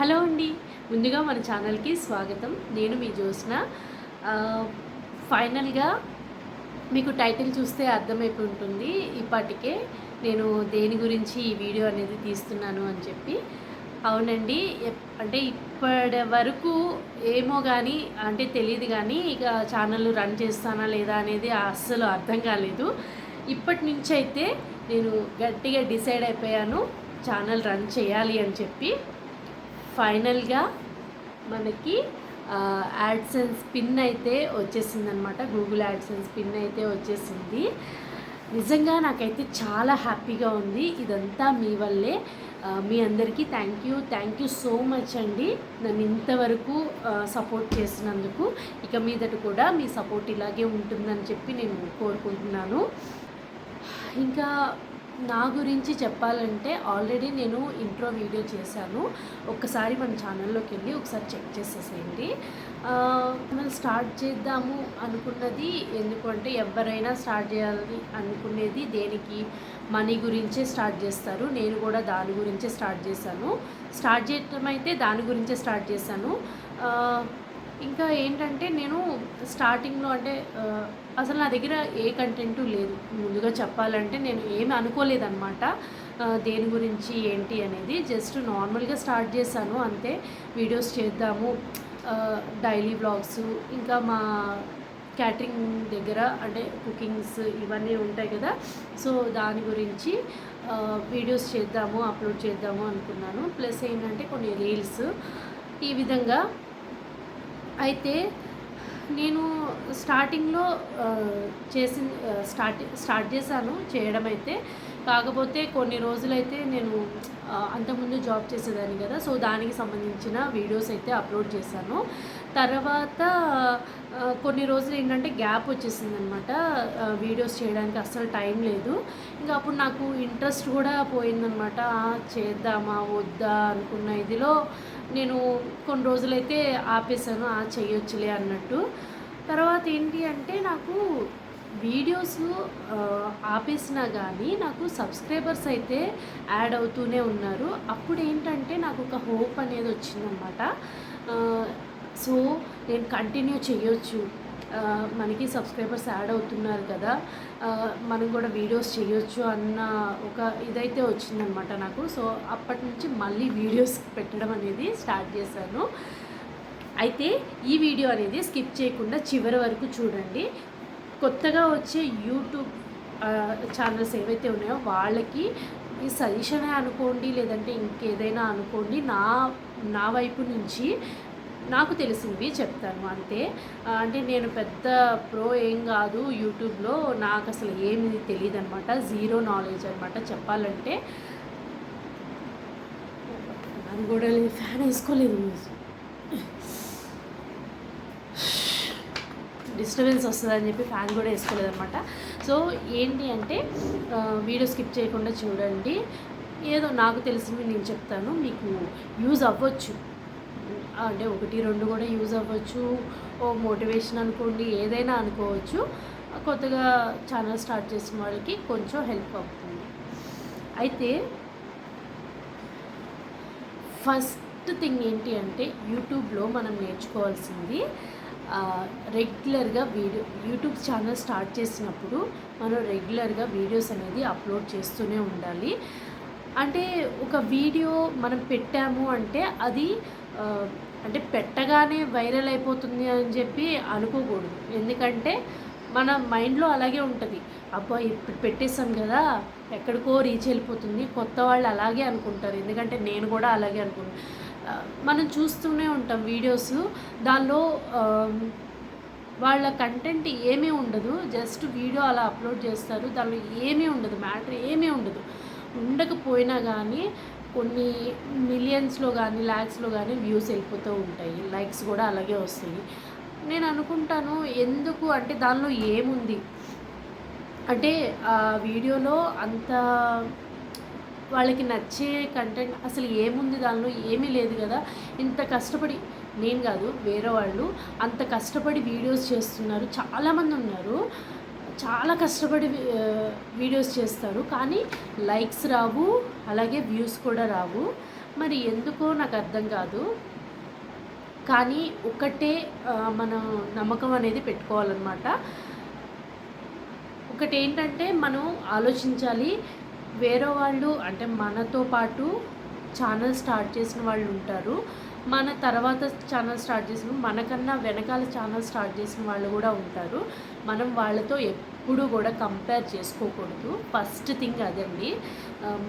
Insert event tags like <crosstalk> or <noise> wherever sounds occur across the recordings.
Hello అండి. ముందుగా మన ఛానల్కి స్వాగతం. నేను మీ జ్యోత్స్న. ఫైనల్గా మీకు టైటిల్ చూస్తే అర్థమైపోయి ఉంటుంది ఇప్పటికే నేను దేని గురించి ఈ వీడియో అనేది తీస్తున్నాను అని చెప్పి. అవునండి ఎప్- అంటే ఇప్పటి వరకు ఏమో కానీ అంటే తెలియదు కానీ ఇక ఛానల్ రన్ చేస్తానా లేదా అనేది అస్సలు అర్థం కాలేదు. ఇప్పటి నుంచి అయితే నేను గట్టిగా డిసైడ్ అయిపోయాను ఛానల్ రన్ చేయాలి అని చెప్పి. ఫైనల్గా మనకి యాడ్సెన్స్ పిన్ అయితే వచ్చేసిందనమాట గూగుల్ యాడ్సెన్స్ పిన్ అయితే వచ్చేసింది. నిజంగా నాకైతే చాలా హ్యాపీగా ఉంది. ఇదంతా మీ వల్లే. మీ అందరికీ thank you thank you so much అండి. నన్ను ఇంతవరకు సపోర్ట్ చేసినందుకు. ఇక మీదట కూడా మీ సపోర్ట్ ఇలాగే ఉంటుందని చెప్పి నేను కోరుకుంటున్నాను. ఇంకా నా గురించి చెప్పాలంటే ఆల్రెడీ నేను ఇంట్రో వీడియో చేశాను. ఒక్కసారి మన ఛానల్లోకి వెళ్ళి ఒకసారి చెక్ చేసేసేయండి. మనం స్టార్ట్ చేద్దాము అనుకున్నది ఎందుకంటే ఎవరైనా స్టార్ట్ చేయాలని అనుకునేది దేనికి? మనీ గురించే స్టార్ట్ చేస్తారు. నేను కూడా దాని గురించే స్టార్ట్ చేశాను. స్టార్ట్ చేయటం అయితే దాని గురించే స్టార్ట్ చేశాను. ఇంకా ఏంటంటే నేను స్టార్టింగ్లో అంటే అసలు నా దగ్గర ఏ కంటెంటు లేదు. ముందుగా చెప్పాలంటే నేను ఏమి అనుకోలేదన్నమాట. దేని గురించి ఏంటి అనేది. జస్ట్ నార్మల్గా స్టార్ట్ చేశాను. అంతే. వీడియోస్ చేద్దాము. డైలీ బ్లాగ్స్ ఇంకా మా క్యాటరింగ్ దగ్గర అంటే కుకింగ్స్ ఇవన్నీ ఉంటాయి కదా. సో దాని గురించి వీడియోస్ చేద్దాము అప్లోడ్ చేద్దాము అనుకున్నాను. ప్లస్ ఏంటంటే కొన్ని రీల్స్ ఈ విధంగా అయితే నేను స్టార్టింగ్లో చేసి స్టార్ట్ స్టార్ట్ చేశాను చేయడం అయితే. కాకపోతే కొన్ని రోజులైతే నేను అంతకుముందు జాబ్ చేసేదాన్ని కదా సో దానికి సంబంధించిన వీడియోస్ అయితే అప్లోడ్ చేశాను. తర్వాత కొన్ని రోజులు ఏంటంటే గ్యాప్ వచ్చేసింది అనమాట వీడియోస్ చేయడానికి అస్సలు టైం లేదు. ఇంకా అప్పుడు నాకు ఇంట్రెస్ట్ కూడా పోయిందనమాట. చేద్దామా వద్దా అనుకున్న ఇదిలో నేను కొన్ని రోజులైతే ఆపేసాను ఆ చేయొచ్చులే అన్నట్టు. తర్వాత ఏంటి అంటే నాకు వీడియోస్ ఆపేసినా కానీ నాకు సబ్స్క్రైబర్స్ అయితే యాడ్ అవుతూనే ఉన్నారు. అప్పుడు ఏంటంటే నాకు ఒక హోప్ అనేది వచ్చిందనమాట సో నేను కంటిన్యూ చేయొచ్చు మనకి సబ్స్క్రైబర్స్ యాడ్ అవుతున్నారు కదా మనం కూడా వీడియోస్ చేయొచ్చు అన్న ఒక ఇదైతే వచ్చిందనమాట నాకు. సో అప్పటి నుంచి మళ్ళీ వీడియోస్ పెట్టడం అనేది స్టార్ట్ చేశాను. అయితే ఈ వీడియో అనేది స్కిప్ చేయకుండా చివరి వరకు చూడండి. కొత్తగా వచ్చే యూట్యూబ్ ఛానల్స్ ఏవైతే ఉన్నాయో వాళ్ళకి ఈ సజెషన్ అనుకోండి లేదంటే ఇంకేదైనా అనుకోండి నా నా వైపు నుంచి నాకు తెలిసింది చెప్తాను అంతే. అంటే నేను పెద్ద ప్రో ఏం కాదు యూట్యూబ్లో నాకు అసలు ఏమి తెలియదు అనమాట జీరో నాలెడ్జ్ అనమాట చెప్పాలంటే అది కూడా లేదు. ఫ్యాన్ వేసుకోలేదు డిస్టర్బెన్స్ వస్తుందని చెప్పి ఫ్యాన్ కూడా వేసుకోలేదు అనమాట సో ఏంటి అంటే వీడియో స్కిప్ చేయకుండా చూడండి. ఏదో నాకు తెలిసింది నేను చెప్తాను. మీకు యూజ్ అవ్వచ్చు. అంటే ఒకటి రెండు కూడా యూజ్ అవ్వచ్చు. ఓ మోటివేషన్ అనుకోండి ఏదైనా అనుకోవచ్చు. కొత్తగా ఛానల్ స్టార్ట్ చేసిన వాళ్ళకి కొంచెం హెల్ప్ అవుతుంది. అయితే ఫస్ట్ థింగ్ ఏంటి అంటే యూట్యూబ్లో మనం నేర్చుకోవాల్సింది రెగ్యులర్గా వీడియో యూట్యూబ్ ఛానల్ స్టార్ట్ చేసినప్పుడు మనం రెగ్యులర్గా వీడియోస్ అనేది అప్లోడ్ చేస్తూనే ఉండాలి. అంటే ఒక వీడియో మనం పెట్టాము అంటే అది అంటే పెట్టగానే వైరల్ అయిపోతుంది అని చెప్పి అనుకోకూడదు. ఎందుకంటే మన మైండ్లో అలాగే ఉంటుంది. అబ్బా ఇప్పుడు పెట్టేసాం కదా ఎక్కడికో రీచ్ వెళ్ళిపోతుంది. కొత్త వాళ్ళు అలాగే అనుకుంటారు. ఎందుకంటే నేను కూడా అలాగే అనుకుంటాను మనం చూస్తూనే ఉంటాం వీడియోస్. దానిలో వాళ్ళ కంటెంట్ ఏమీ ఉండదు. జస్ట్ వీడియో అలా అప్లోడ్ చేస్తారు. దానిలో ఏమీ ఉండదు. మ్యాటర్ ఏమీ ఉండదు. ఉండకపోయినా కానీ కొన్ని మిలియన్స్లో కానీ ల్యాక్స్లో కానీ వ్యూస్ వెళ్ళిపోతూ ఉంటాయి. లైక్స్ కూడా అలాగే వస్తాయి. నేను అనుకుంటాను ఎందుకు అంటే దానిలో ఏముంది? అంటే ఆ వీడియోలో అంత వాళ్ళకి నచ్చే కంటెంట్ అసలు ఏముంది దానిలో? ఏమీ లేదు కదా. ఇంత కష్టపడి నేను కాదు వేరే వాళ్ళు అంత కష్టపడి వీడియోస్ చేస్తున్నారు. చాలామంది ఉన్నారు. చాలా కష్టపడి వీడియోస్ చేస్తారు. కానీ లైక్స్ రావు అలాగే వ్యూస్ కూడా రావు. మరి ఎందుకో నాకు అర్థం కాదు. కానీ ఒకటే మన మనం నమ్మకం అనేది పెట్టుకోవాలన్నమాట. ఒకటి ఏంటంటే మనం ఆలోచించాలి. వేరే వాళ్ళు అంటే మనతో పాటు ఛానల్ స్టార్ట్ చేసిన వాళ్ళు ఉంటారు. మన తర్వాత ఛానల్ స్టార్ట్ చేసిన మనకన్నా వెనకాల ఛానల్ స్టార్ట్ చేసిన వాళ్ళు కూడా ఉంటారు. మనం వాళ్ళతో ఎప్పుడు కూడా కంపేర్ చేసుకోకూడదు. ఫస్ట్ థింగ్ అదండి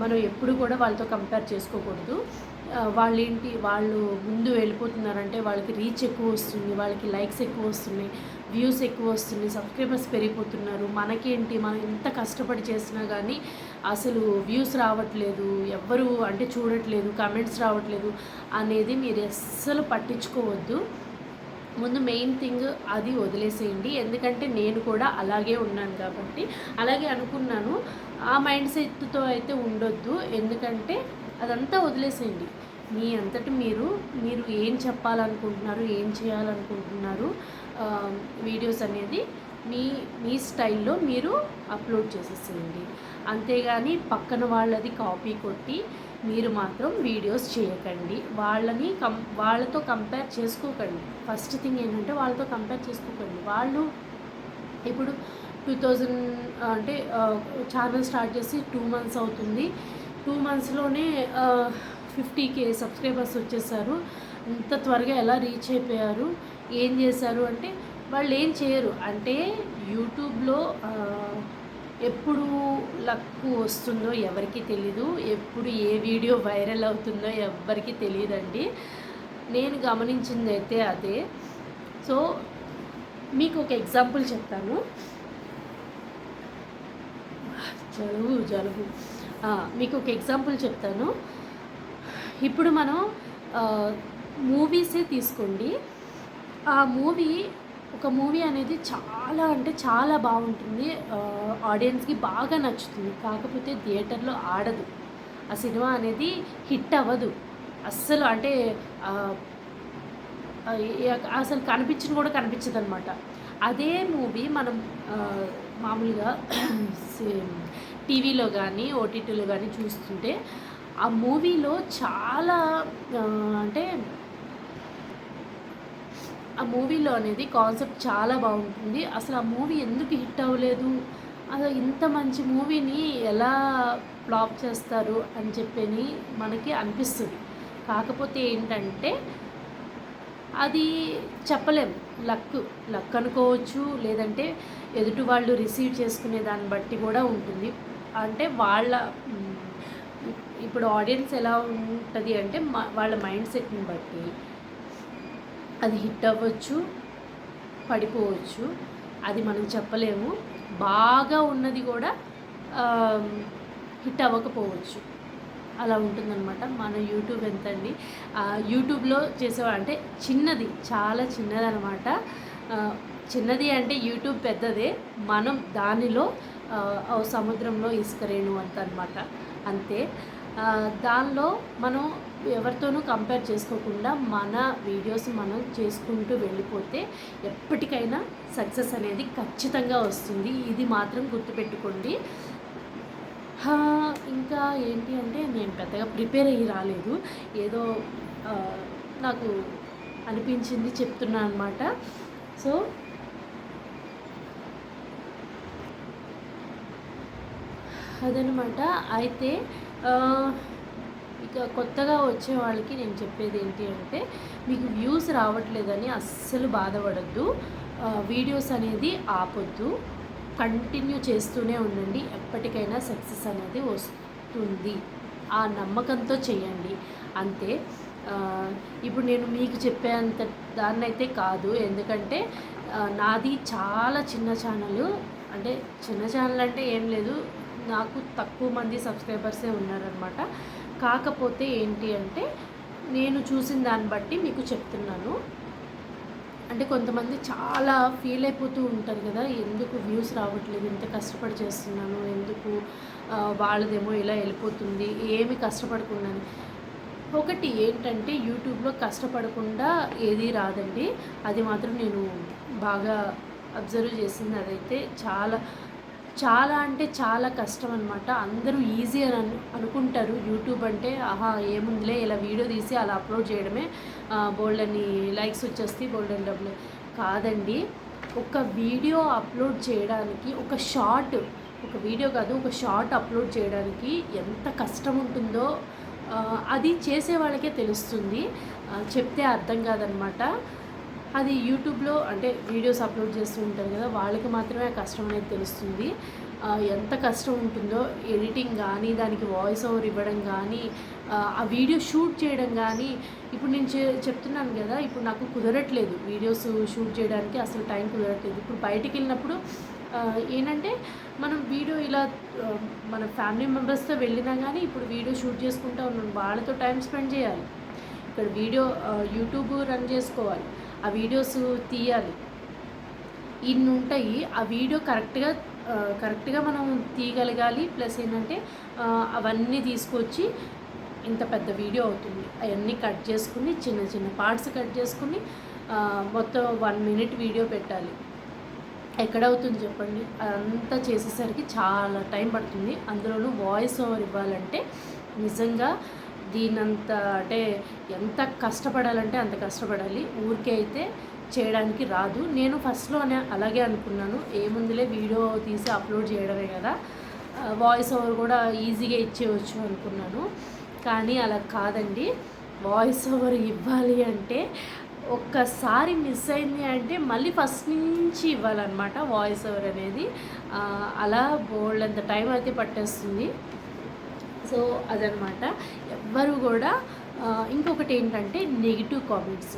మనం ఎప్పుడు కూడా వాళ్ళతో కంపేర్ చేసుకోకూడదు. వాళ్ళేంటి? వాళ్ళు ముందు వెళ్ళిపోతున్నారంటే వాళ్ళకి రీచ్ ఎక్కువ వస్తుంది వాళ్ళకి లైక్స్ ఎక్కువ వస్తున్నాయి వ్యూస్ ఎక్కువ వస్తున్నాయి సబ్స్క్రైబర్స్ పెరిగిపోతున్నారు. మనకేంటి? మనం ఎంత కష్టపడి చేసినా కానీ అసలు వ్యూస్ రావట్లేదు ఎవ్వరు అంటే చూడట్లేదు కమెంట్స్ రావట్లేదు అనేది మీరు అస్సలు పట్టించుకోవద్దు. ముందు మెయిన్ థింగ్ అది వదిలేసేయండి. ఎందుకంటే నేను కూడా అలాగే ఉన్నాను కాబట్టి. అలాగే అనుకున్నాను. ఆ మైండ్ సెట్తో అయితే ఉండొద్దు. ఎందుకంటే అదంతా వదిలేసేయండి. మీ అంతటి మీరు మీరు ఏం చెప్పాలనుకుంటున్నారు ఏం చేయాలనుకుంటున్నారు వీడియోస్ అనేది మీ మీ స్టైల్లో మీరు అప్లోడ్ చేసేసేయండి. అంతేగాని పక్కన వాళ్ళది కాపీ కొట్టి మీరు మాత్రం వీడియోస్ చేయకండి. వాళ్ళని కం వాళ్ళతో కంపేర్ చేసుకోకండి. ఫస్ట్ థింగ్ ఏంటంటే వాళ్ళతో కంపేర్ చేసుకోకండి. వాళ్ళు ఇప్పుడు టూ థౌజండ్ అంటే ఛానల్ స్టార్ట్ చేసి టూ మంత్స్ అవుతుంది. టూ మంత్స్లోనే ఫిఫ్టీ కే సబ్స్క్రైబర్స్ వచ్చేసారు. ఇంత త్వరగా ఎలా రీచ్ అయిపోయారు? ఏం చేశారు? అంటే వాళ్ళు ఏం చేయరు. అంటే యూట్యూబ్లో ఎప్పుడు లక్ వస్తుందో ఎవరికి తెలీదు ఎప్పుడు ఏ వీడియో వైరల్ అవుతుందో ఎవరికి తెలియదండి నేను గమనించింది అయితే అదే. సో మీకు ఒక ఎగ్జాంపుల్ చెప్తాను. జలుబు జలుబు. మీకు ఒక ఎగ్జాంపుల్ చెప్తాను. ఇప్పుడు మనం మూవీసే తీసుకోండి. ఆ మూవీ ఒక మూవీ అనేది చాలా అంటే చాలా బాగుంటుంది. ఆడియన్స్కి బాగా నచ్చుతుంది. కాకపోతే థియేటర్లో ఆడదు. ఆ సినిమా అనేది హిట్ అవ్వదు. అస్సలు అంటే అసలు కనిపించిన కూడా కనిపించదు అనమాట అదే మూవీ మనం మామూలుగా <clears throat> టీవీలో కానీ ఓటీటీలో కానీ చూస్తుంటే ఆ మూవీలో చాలా అంటే ఆ మూవీలో అనేది కాన్సెప్ట్ చాలా బాగుంటుంది. అసలు ఆ మూవీ ఎందుకు హిట్ అవ్వలేదు? అసలు ఇంత మంచి మూవీని ఎలా ఫ్లాప్ చేస్తారు అని చెప్పని మనకి అనిపిస్తుంది. కాకపోతే ఏంటంటే అది చెప్పలేం. లక్ లక్ అనుకోవచ్చు లేదంటే ఎదుటి వాళ్ళు రిసీవ్ చేసుకునే దాన్ని బట్టి కూడా ఉంటుంది. అంటే వాళ్ళ ఇప్పుడు ఆడియన్స్ ఎలా ఉంటుంది అంటే మా- వాళ్ళ మైండ్ సెట్ని బట్టి అది హిట్ అవ్వచ్చు పడిపోవచ్చు. అది మనం చెప్పలేము. బాగా ఉన్నది కూడా హిట్ అవ్వకపోవచ్చు. అలా ఉంటుందన్నమాట. మన యూట్యూబ్ ఎంత అండి యూట్యూబ్లో చేసేవా అంటే చిన్నది చాలా చిన్నది అనమాట చిన్నది అంటే యూట్యూబ్ పెద్దదే. మనం దానిలో సముద్రంలో ఇసుకరేణు అంత అనమాట అంతే. దానిలో మనం ఎవరితోనూ కంపేర్ చేసుకోకుండా మన వీడియోస్ మనం చేసుకుంటూ వెళ్ళిపోతే ఎప్పటికైనా సక్సెస్ అనేది ఖచ్చితంగా వస్తుంది. ఇది మాత్రం గుర్తుపెట్టుకోండి. ఇంకా ఏంటి అంటే నేను పెద్దగా ప్రిపేర్ అయ్యి రాలేదు. ఏదో నాకు అనిపించింది చెప్తున్నా అనమాట సో అదనమాట అయితే ఇక కొత్తగా వచ్చే వాళ్ళకి నేను చెప్పేది ఏంటి అంటే మీకు వ్యూస్ రావట్లేదని అస్సలు బాధపడద్దు. వీడియోస్ అనేది ఆపొద్దు. కంటిన్యూ చేస్తూనే ఉండండి. ఎప్పటికైనా సక్సెస్ అనేది వస్తుంది. ఆ నమ్మకంతో చేయండి అంతే. ఇప్పుడు నేను మీకు చెప్పేంత దాన్నైతే కాదు. ఎందుకంటే నాది చాలా చిన్న ఛానల్. అంటే చిన్న ఛానల్ అంటే ఏం లేదు. నాకు తక్కువ మంది సబ్స్క్రైబర్సే ఉన్నారనమాట కాకపోతే ఏంటి అంటే నేను చూసిన దాన్ని బట్టి మీకు చెప్తున్నాను. అంటే కొంతమంది చాలా ఫీల్ అయిపోతూ ఉంటారు కదా ఎందుకు వ్యూస్ రావట్లేదు ఇంత కష్టపడి చేస్తున్నాను ఎందుకు వాళ్ళదేమో ఇలా వెళ్ళిపోతుంది ఏమి కష్టపడకుండాని. ఒకటి ఏంటంటే యూట్యూబ్లో కష్టపడకుండా ఏది రాదండి. అది మాత్రం నేను బాగా అబ్జర్వ్ చేసింది. అదైతే చాలా చాలా అంటే చాలా కష్టం అనమాట అందరూ ఈజీ అని అనుకుంటారు. యూట్యూబ్ అంటే ఆహా ఏముందిలే ఇలా వీడియో తీసి అలా అప్లోడ్ చేయడమే బోల్డ్ అని లైక్స్ వచ్చేస్తాయి బోల్డ్ అని డబ్బులు. కాదండి. ఒక వీడియో అప్లోడ్ చేయడానికి ఒక షార్ట్ ఒక వీడియో కాదు ఒక షార్ట్ అప్లోడ్ చేయడానికి ఎంత కష్టం ఉంటుందో అది చేసే వాళ్ళకే తెలుస్తుంది. చెప్తే అర్థం కాదనమాట అది యూట్యూబ్లో అంటే వీడియోస్ అప్లోడ్ చేస్తూ ఉంటారు కదా వాళ్ళకి మాత్రమే ఆ కష్టం అనేది తెలుస్తుంది. ఎంత కష్టం ఉంటుందో ఎడిటింగ్ కానీ దానికి వాయిస్ ఓవర్ ఇవ్వడం కానీ ఆ, వీడియో షూట్ చేయడం కానీ. ఇప్పుడు నేను చె చెప్తున్నాను కదా ఇప్పుడు నాకు కుదరట్లేదు వీడియోస్ షూట్ చేయడానికి అసలు టైం కుదరట్లేదు. ఇప్పుడు బయటికి వెళ్ళినప్పుడు ఏంటంటే మనం వీడియో ఇలా మన ఫ్యామిలీ మెంబర్స్తో వెళ్ళినా కానీ ఇప్పుడు వీడియో షూట్ చేసుకుంటూ ఉన్నాను వాళ్ళతో టైం స్పెండ్ చేయాలి. ఇక్కడ వీడియో యూట్యూబ్ రన్ చేసుకోవాలి. ఆ వీడియోస్ తీయాలి. ఇన్ని ఉంటాయి. ఆ వీడియో కరెక్ట్గా కరెక్ట్గా మనం తీయగలగాలి. ప్లస్ ఏంటంటే అవన్నీ తీసుకొచ్చి ఇంత పెద్ద వీడియో అవుతుంది. అవన్నీ కట్ చేసుకుని చిన్న చిన్న పార్ట్స్ కట్ చేసుకుని మొత్తం వన్ మినిట్ వీడియో పెట్టాలి. ఎక్కడవుతుంది చెప్పండి? అదంతా చేసేసరికి చాలా టైం పడుతుంది. అందులోనూ వాయిస్ ఓవర్ ఇవ్వాలంటే నిజంగా దీనంత అంటే ఎంత కష్టపడాలంటే అంత కష్టపడాలి. ఊరికే అయితే చేయడానికి రాదు. నేను ఫస్ట్లో అలాగే అనుకున్నాను. ఏముందిలే వీడియో తీసి అప్లోడ్ చేయడమే కదా. వాయిస్ ఓవర్ కూడా ఈజీగా ఇచ్చేయచ్చు అనుకున్నాను. కానీ అలా కాదండి. వాయిస్ ఓవర్ ఇవ్వాలి అంటే ఒక్కసారి మిస్ అయింది అంటే మళ్ళీ ఫస్ట్ నుంచి ఇవ్వాలన్నమాట వాయిస్ ఓవర్ అనేది. అలా బోల్డ్ అంత టైం అయితే పట్టేస్తుంది. సో అదనమాట. ఎవ్వరు కూడా ఇంకొకటి ఏంటంటే నెగిటివ్ కామెంట్స్.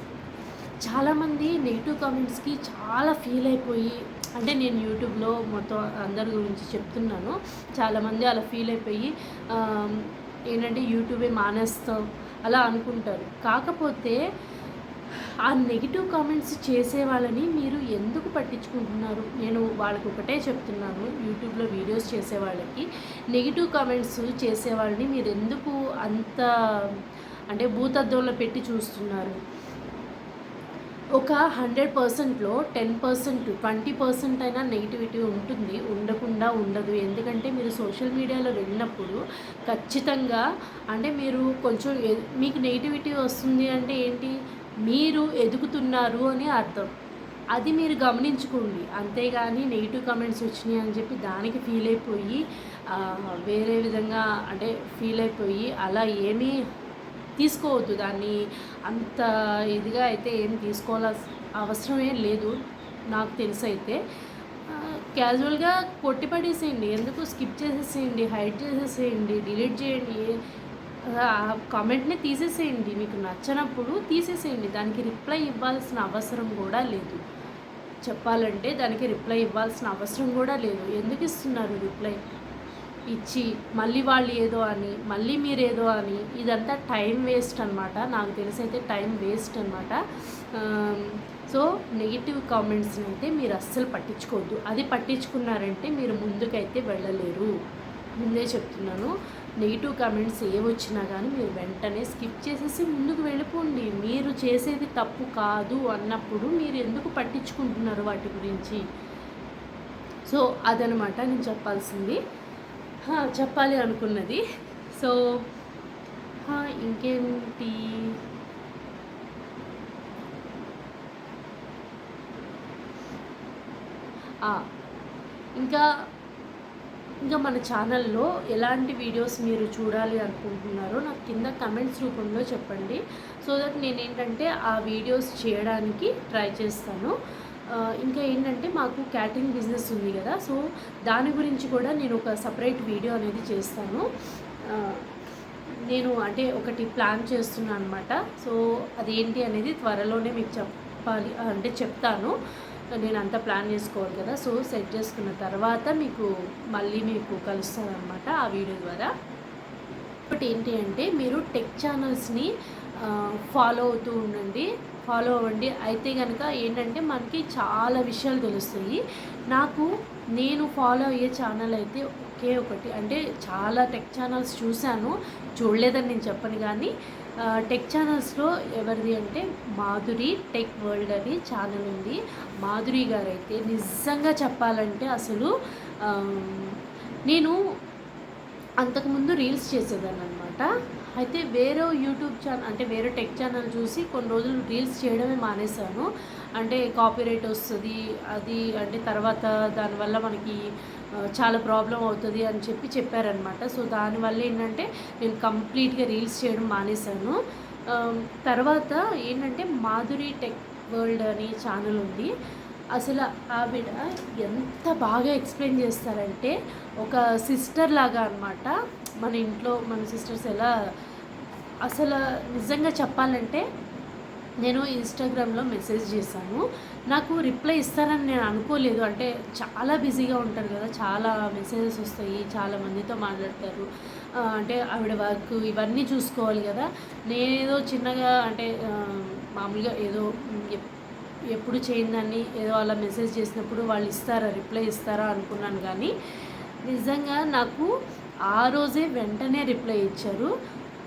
చాలామంది నెగిటివ్ కామెంట్స్కి చాలా ఫీల్ అయిపోయి అంటే నేను యూట్యూబ్లో మొత్తం అందరి గురించి చెప్తున్నాను. చాలామంది అలా ఫీల్ అయిపోయి ఏంటంటే యూట్యూబే మానేస్తాం అలా అనుకుంటారు. కాకపోతే ఆ నెగిటివ్ కామెంట్స్ చేసే వాళ్ళని మీరు ఎందుకు పట్టించుకుంటున్నారు? నేను వాళ్ళకి ఒకటే చెప్తున్నాను యూట్యూబ్లో వీడియోస్ చేసే వాళ్ళకి. నెగిటివ్ కామెంట్స్ చేసే వాళ్ళని మీరు ఎందుకు అంత అంటే భూతద్దంలో పెట్టి చూస్తున్నారు? ఒక హండ్రెడ్ పర్సెంట్లో టెన్ పర్సెంట్ ట్వంటీ పర్సెంట్ అయినా నెగిటివిటీ ఉంటుంది ఉండకుండా ఉండదు. ఎందుకంటే మీరు సోషల్ మీడియాలో వెళ్ళినప్పుడు ఖచ్చితంగా అంటే మీరు కొంచెం మీకు నెగిటివిటీ వస్తుంది అంటే ఏంటి? మీరు ఎదుగుతున్నారు అని అర్థం. అది మీరు గమనించుకోండి. అంతేగాని నెగిటివ్ కమెంట్స్ వచ్చినాయి అని చెప్పి దానికి ఫీల్ అయిపోయి వేరే విధంగా అంటే ఫీల్ అయిపోయి అలా ఏమీ తీసుకోవద్దు. దాన్ని అంత ఇదిగా అయితే ఏం తీసుకోవాల్సిన అవసరమేం లేదు నాకు తెలిసి అయితే. క్యాజువల్గా కొట్టిపడేసేయండి ఎందుకు? స్కిప్ చేసేసేయండి హైడ్ చేసేసేయండి డిలీట్ చేయండి. కామెంట్ని తీసేసేయండి. మీకు నచ్చనప్పుడు తీసేసేయండి. దానికి రిప్లై ఇవ్వాల్సిన అవసరం కూడా లేదు. చెప్పాలంటే దానికి రిప్లై ఇవ్వాల్సిన అవసరం కూడా లేదు. ఎందుకు ఇస్తున్నారు రిప్లై? ఇచ్చి మళ్ళీ వాళ్ళు ఏదో అని మళ్ళీ మీరేదో అని ఇదంతా టైం వేస్ట్ అనమాట నాకు తెలిసైతే టైం వేస్ట్ అనమాట సో నెగిటివ్ కామెంట్స్ని అయితే మీరు అస్సలు పట్టించుకోవద్దు. అది పట్టించుకున్నారంటే మీరు ముందుకైతే వెళ్ళలేరు. ముందే చెప్తున్నాను. నెగిటివ్ కామెంట్స్ ఏ వచ్చినా కానీ మీరు వెంటనే స్కిప్ చేసేసి ముందుకు వెళ్ళిపోండి. మీరు చేసేది తప్పు కాదు అన్నప్పుడు మీరు ఎందుకు పట్టించుకుంటున్నారు వాటి గురించి? సో అదనమాట నేను చెప్పాల్సింది. చెప్పాలి అనుకున్నది. సో ఇంకేంటి? ఇంకా ఇంకా మన ఛానల్లో ఎలాంటి వీడియోస్ మీరు చూడాలి అనుకుంటున్నారో నాకు కింద కమెంట్స్ రూపంలో చెప్పండి. సో దట్ నేను ఏంటంటే ఆ వీడియోస్ చేయడానికి ట్రై చేస్తాను. ఇంకా ఏంటంటే మాకు క్యాటరింగ్ బిజినెస్ ఉంది కదా సో దాని గురించి కూడా నేను ఒక సపరేట్ వీడియో అనేది చేస్తాను. నేను అంటే ఒకటి ప్లాన్ చేస్తున్నాను అనమాట సో అదేంటి అనేది త్వరలోనే మీకు చెప్పాలి అంటే చెప్తాను. నేను అంతా ప్లాన్ చేసుకోవాలి కదా. సో సెట్ చేసుకున్న తర్వాత మీకు మళ్ళీ మీకు కలుస్తారనమాట ఆ వీడియో ద్వారా. ఒకటి ఏంటి అంటే మీరు టెక్ ఛానల్స్ని ఫాలో అవుతూ ఉండండి. ఫాలో అవ్వండి. అయితే కనుక ఏంటంటే మనకి చాలా విషయాలు తెలుస్తాయి. నాకు నేను ఫాలో అయ్యే ఛానల్ అయితే ఒకే ఒకటి. అంటే చాలా టెక్ ఛానల్స్ చూశాను. చూడలేదని నేను చెప్పను కానీ టెక్ ఛానల్స్లో ఎవరిది అంటే మాధురి టెక్ వరల్డ్ అని ఛానల్ ఉంది. మాధురి గారు అయితే నిజంగా చెప్పాలంటే అసలు నేను అంతకుముందు రీల్స్ చేసేదాన్ని అనమాట అయితే వేరే యూట్యూబ్ ఛానల్ అంటే వేరే టెక్ ఛానల్ చూసి కొన్ని రోజులు రీల్స్ చేయడమే మానేశాను. అంటే కాపీరైట్ వస్తుంది అది అంటే తర్వాత దానివల్ల మనకి చాలా ప్రాబ్లం అవుతుంది అని చెప్పి చెప్పారనమాట సో దానివల్ల ఏంటంటే నేను కంప్లీట్గా రీల్స్ చేయడం మానేశాను. తర్వాత ఏంటంటే మాధురి టెక్ వరల్డ్ అనే ఛానల్ ఉంది. అసలు ఆవిడ ఎంత బాగా ఎక్స్ప్లెయిన్ చేస్తారంటే ఒక సిస్టర్ లాగా అనమాట మన ఇంట్లో మన సిస్టర్స్ ఎలా అసలు నిజంగా చెప్పాలంటే నేను ఇన్స్టాగ్రామ్లో మెసేజ్ చేశాను. నాకు రిప్లై ఇస్తారని నేను అనుకోలేదు. అంటే చాలా బిజీగా ఉంటారు కదా చాలా మెసేజెస్ వస్తాయి చాలా మందితో మాట్లాడతారు. అంటే ఆవిడ వర్క్ ఇవన్నీ చూసుకోవాలి కదా. నేనేదో చిన్నగా అంటే మామూలుగా ఏదో ఎప్పుడు చేయిందని ఏదో అలా మెసేజ్ చేసినప్పుడు వాళ్ళు ఇస్తారా రిప్లై ఇస్తారా అనుకున్నాను కానీ నిజంగా నాకు ఆ రోజే వెంటనే రిప్లై ఇచ్చారు.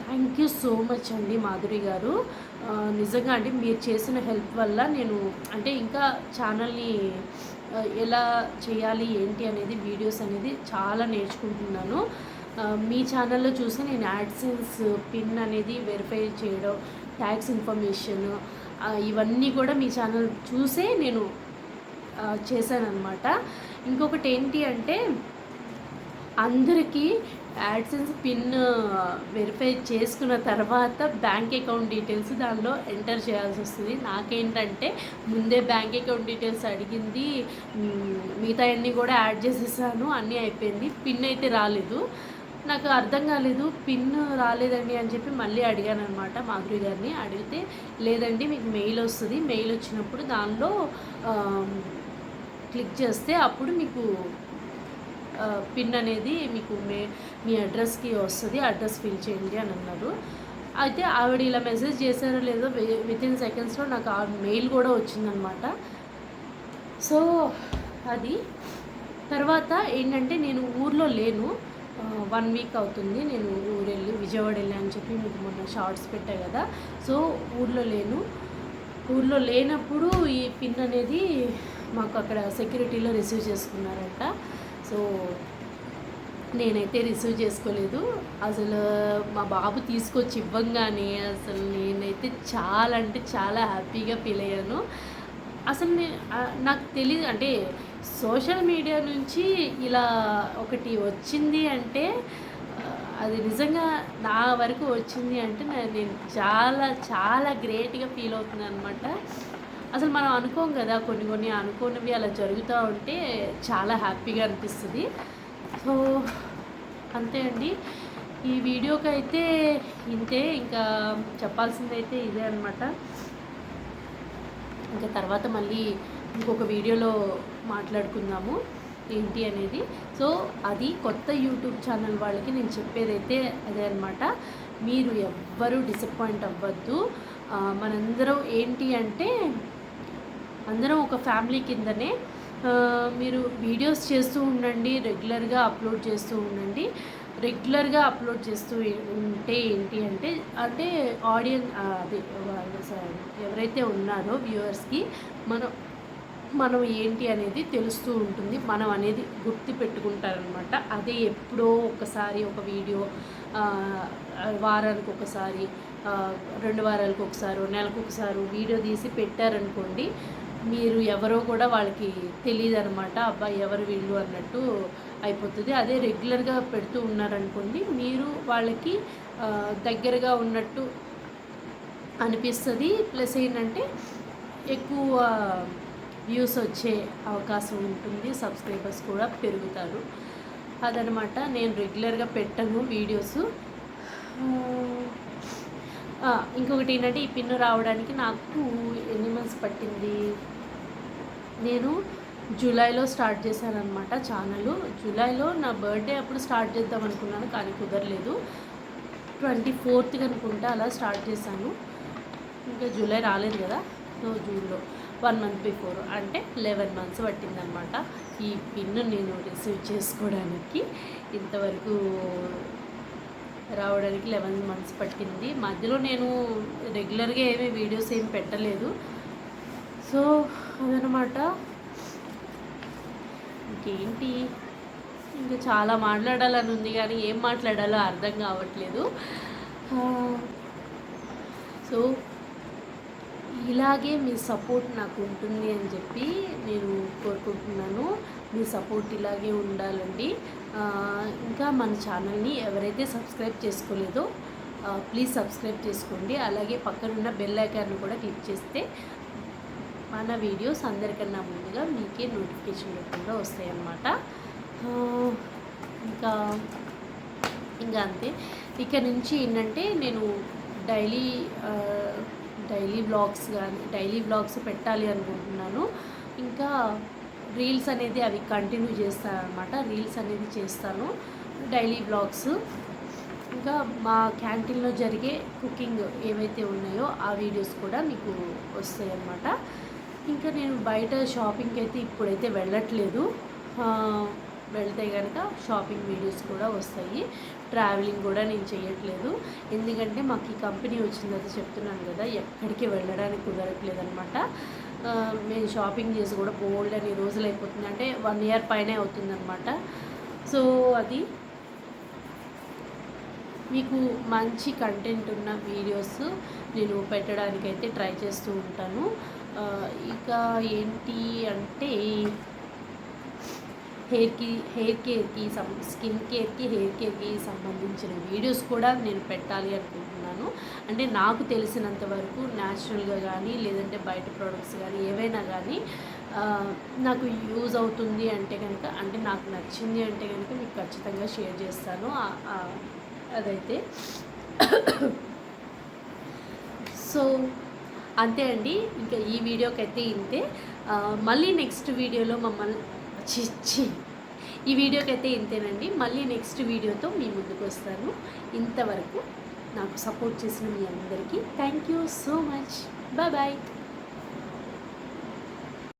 థ్యాంక్ యూ సో మచ్ అండి మాధురి గారు. నిజంగా అండి మీరు చేసిన హెల్ప్ వల్ల నేను అంటే ఇంకా ఛానల్ని ఎలా చేయాలి ఏంటి అనేది వీడియోస్ అనేది చాలా నేర్చుకుంటున్నాను. మీ ఛానల్లో చూసి నేను యాడ్సెన్స్ పిన్ అనేది వెరిఫై చేయడం ట్యాక్స్ ఇన్ఫర్మేషన్ ఇవన్నీ కూడా మీ ఛానల్ చూసే నేను చేశాను అనమాట ఇంకొకటి ఏంటి అంటే అందరికీ యాడ్సెన్స్ పిన్ వెరిఫై చేసుకున్న తర్వాత బ్యాంక్ అకౌంట్ డీటెయిల్స్ దానిలో ఎంటర్ చేయాల్సి వస్తుంది. నాకేంటంటే ముందే బ్యాంక్ అకౌంట్ డీటెయిల్స్ అడిగింది మిగతా అన్నీ కూడా యాడ్ చేసేసాను అన్నీ అయిపోయింది. పిన్ అయితే రాలేదు. నాకు అర్థం కాలేదు పిన్ రాలేదండి అని చెప్పి మళ్ళీ అడిగాను అనమాట మాధురి గారిని. అడిగితే లేదండి మీకు మెయిల్ వస్తుంది. మెయిల్ వచ్చినప్పుడు దానిలో క్లిక్ చేస్తే అప్పుడు మీకు పిన్ అనేది మీకు మే మీ అడ్రస్కి వస్తుంది అడ్రస్ ఫిల్ చేయండి అని అన్నారు. అయితే ఆవిడ ఇలా మెసేజ్ చేశారో లేదో విత్ ఇన్ సెకండ్స్లో నాకు ఆ మెయిల్ కూడా వచ్చిందనమాట. సో అది తర్వాత ఏంటంటే నేను ఊర్లో లేను. వన్ వీక్ అవుతుంది. నేను ఊరు వెళ్ళి విజయవాడ వెళ్ళి అని చెప్పి మీకు మొన్న షార్ట్స్ పెట్టా కదా. సో ఊర్లో లేను. ఊర్లో లేనప్పుడు ఈ పిన్ అనేది మాకు అక్కడ సెక్యూరిటీలో రిసీవ్ చేసుకున్నారంట. సో నేనైతే రిసీవ్ చేసుకోలేదు. అసలు మా బాబు తీసుకొచ్చి ఇవ్వంగానే అసలు నేనైతే చాలా అంటే చాలా హ్యాపీగా ఫీల్ అయ్యాను. అసలు నేను నాకు తెలియదు అంటే సోషల్ మీడియా నుంచి ఇలా ఒకటి వచ్చింది అంటే అది నిజంగా నా వరకు వచ్చింది అంటే నేను చాలా చాలా గ్రేట్గా ఫీల్ అవుతున్నాను అనమాట అసలు మనం అనుకోం కదా కొన్ని కొన్ని అనుకోనివి అలా జరుగుతూ ఉంటే చాలా హ్యాపీగా అనిపిస్తుంది. సో అంతే అండి. ఈ వీడియోకి అయితే ఇంతే ఇంకా చెప్పాల్సిందైతే ఇదే అనమాట ఇంకా తర్వాత మళ్ళీ ఇంకొక వీడియోలో మాట్లాడుకుందాము ఏంటి అనేది. సో అది కొత్త యూట్యూబ్ ఛానల్ వాళ్ళకి నేను చెప్పేదైతే అదే అనమాట మీరు ఎవ్వరూ డిసప్పాయింట్ అవ్వద్దు. మనందరం ఏంటి అంటే అందరం ఒక ఫ్యామిలీ కిందనే మీరు వీడియోస్ చేస్తూ ఉండండి రెగ్యులర్గా అప్లోడ్ చేస్తూ ఉండండి. రెగ్యులర్గా అప్లోడ్ చేస్తూ ఉంటే ఏంటి అంటే అంటే ఆడియన్స్ అదే ఎవరైతే ఉన్నారో వ్యూవర్స్కి మనం మనం ఏంటి అనేది తెలుస్తూ ఉంటుంది. మనం అనేది గుర్తు పెట్టుకుంటారనమాట. అదే ఎప్పుడో ఒకసారి ఒక వీడియో వారానికి ఒకసారి రెండు వారాలకు ఒకసారి నెలకు ఒకసారి వీడియో తీసి పెట్టారనుకోండి మీరు ఎవరో కూడా వాళ్ళకి తెలియదు అనమాట అబ్బాయి ఎవరు వీళ్ళు అన్నట్టు అయిపోతుంది. అదే రెగ్యులర్గా పెడుతూ ఉన్నారనుకోండి మీరు వాళ్ళకి దగ్గరగా ఉన్నట్టు అనిపిస్తుంది. ప్లస్ ఏంటంటే ఎక్కువ వ్యూస్ వచ్చే అవకాశం ఉంటుంది సబ్స్క్రైబర్స్ కూడా పెరుగుతారు. అదనమాట. నేను రెగ్యులర్గా పెట్టను వీడియోస్. ఇంకొకటి ఏంటంటే ఈ పిన్ను రావడానికి నాకు ఎన్ని మంత్స్ పట్టింది? నేను జూలైలో స్టార్ట్ చేశాను అనమాట ఛానల్. జూలైలో నా బర్త్డే అప్పుడు స్టార్ట్ చేద్దాం అనుకున్నాను కానీ కుదరలేదు. ట్వంటీ ఫోర్త్ అనుకుంటా అలా స్టార్ట్ చేశాను. ఇంకా జూలై రాలేదు కదా? సో జూన్లో. One month before. అంటే లెవెన్ మంత్స్ పట్టిందనమాట ఈ పిన్ను నేను రిసీవ్ చేసుకోవడానికి. ఇంతవరకు రావడానికి లెవెన్ మంత్స్ పట్టింది. మధ్యలో నేను రెగ్యులర్గా ఏమీ వీడియోస్ ఏమి పెట్టలేదు. సో అదనమాట. ఇంకేంటి? ఇంకా చాలా మాట్లాడాలని ఉంది కానీ ఏం మాట్లాడాలో అర్థం కావట్లేదు. సో ఇలాగే మీ సపోర్ట్ నాకు ఉంటుంది అని చెప్పి నేను కోరుకుంటున్నాను. మీ సపోర్ట్ ఇలాగే ఉండాలండి. ఇంకా మన ఛానల్ని ఎవరైతే సబ్స్క్రైబ్ చేసుకోలేదో ప్లీజ్ సబ్స్క్రైబ్ చేసుకోండి. అలాగే పక్కనున్న బెల్ ఐకాన్ని కూడా క్లిక్ చేస్తే మన వీడియోస్ అందరికన్నా ముందుగా మీకే నోటిఫికేషన్ లేకుండా వస్తాయన్నమాట. ఇంకా ఇంకా అంతే. ఇక్కడ నుంచి ఏంటంటే నేను డైలీ డైలీ బ్లాగ్స్ కానీ డైలీ బ్లాగ్స్ పెట్టాలి అనుకుంటున్నాను. ఇంకా రీల్స్ అనేది అవి కంటిన్యూ చేస్తాను అనమాట రీల్స్ అనేది చేస్తాను డైలీ బ్లాగ్స్. ఇంకా మా క్యాంటీన్లో జరిగే కుకింగ్ ఏవైతే ఉన్నాయో ఆ వీడియోస్ కూడా మీకు వస్తాయి అన్నమాట ఇంకా నేను బయట షాపింగ్కి అయితే ఇప్పుడైతే వెళ్ళట్లేదు. వెళ్తే కనుక షాపింగ్ వీడియోస్ కూడా వస్తాయి. ట్రావెలింగ్ కూడా నేను చేయట్లేదు. ఎందుకంటే మాకు ఈ కంపెనీ వచ్చిందని చెప్తున్నాను కదా ఎక్కడికి వెళ్ళడానికి కుదరట్లేదు అనమాట మేము షాపింగ్ చేసి కూడా బోల్డ్ అని రోజులు అయిపోతుంది. అంటే వన్ ఇయర్ పైన అవుతుందన్నమాట. సో అది మీకు మంచి కంటెంట్ ఉన్న వీడియోస్ నేను పెట్టడానికైతే ట్రై చేస్తూ ఉంటాను. ఇక ఏంటి అంటే హెయిర్కి హెయిర్ కేర్కి సం స్కిన్ కేర్కి హెయిర్ కేర్కి సంబంధించిన వీడియోస్ కూడా నేను పెట్టాలి అనుకుంటున్నాను. అంటే నాకు తెలిసినంత వరకు న్యాచురల్గా కానీ లేదంటే బయట ప్రోడక్ట్స్ కానీ ఏవైనా కానీ నాకు యూజ్ అవుతుంది అంటే కనుక అంటే నాకు నచ్చింది అంటే కనుక మీకు ఖచ్చితంగా షేర్ చేస్తాను. అదైతే. సో అంతే అండి. ఇంకా ఈ వీడియోకి అయితే ఇంతే మళ్ళీ నెక్స్ట్ వీడియోలో మమ్మల్ని చిచ్చి. ఈ వీడియోకి అయితే ఇంతేనండి. మళ్ళీ నెక్స్ట్ వీడియోతో మీ ముందుకు వస్తాను. ఇంతవరకు నాకు సపోర్ట్ చేసిన మీ అందరికీ thank you so much. Bye bye.